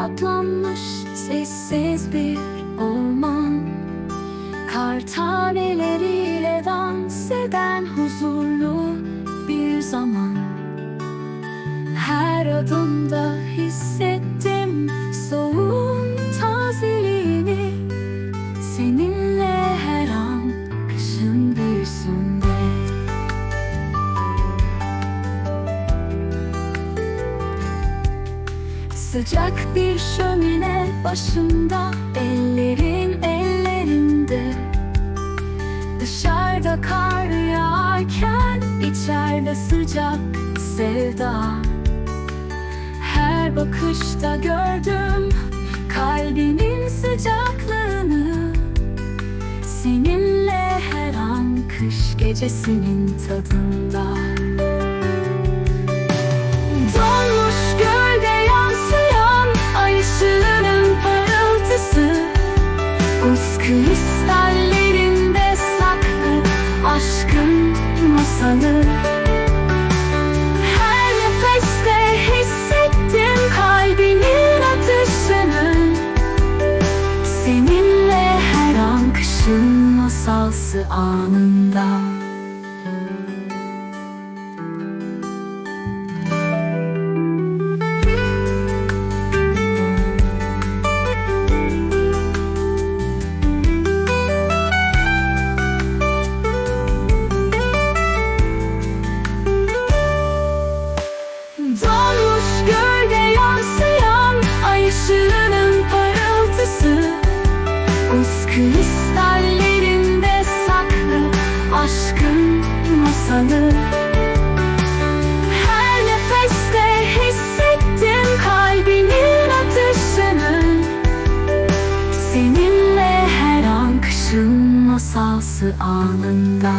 Katlanmış sessiz bir orman. Kar taneleriyle dans eden huzurlu bir zaman. Her adımda hissettim Sıcak bir şömine başında Ellerin ellerinde. Dışarıda kar yağarken içeride sıcak sevda. Her bakışta gördüm kalbinin sıcaklığını. Seninle her an kış gecesinin tadında masalı Her nefeste hissettim kalbinin atışını. Seninle her an kışın masalsı anında masalı Her nefeste hissettim kalbinin atışını. Seninle her an kışın masalsı anında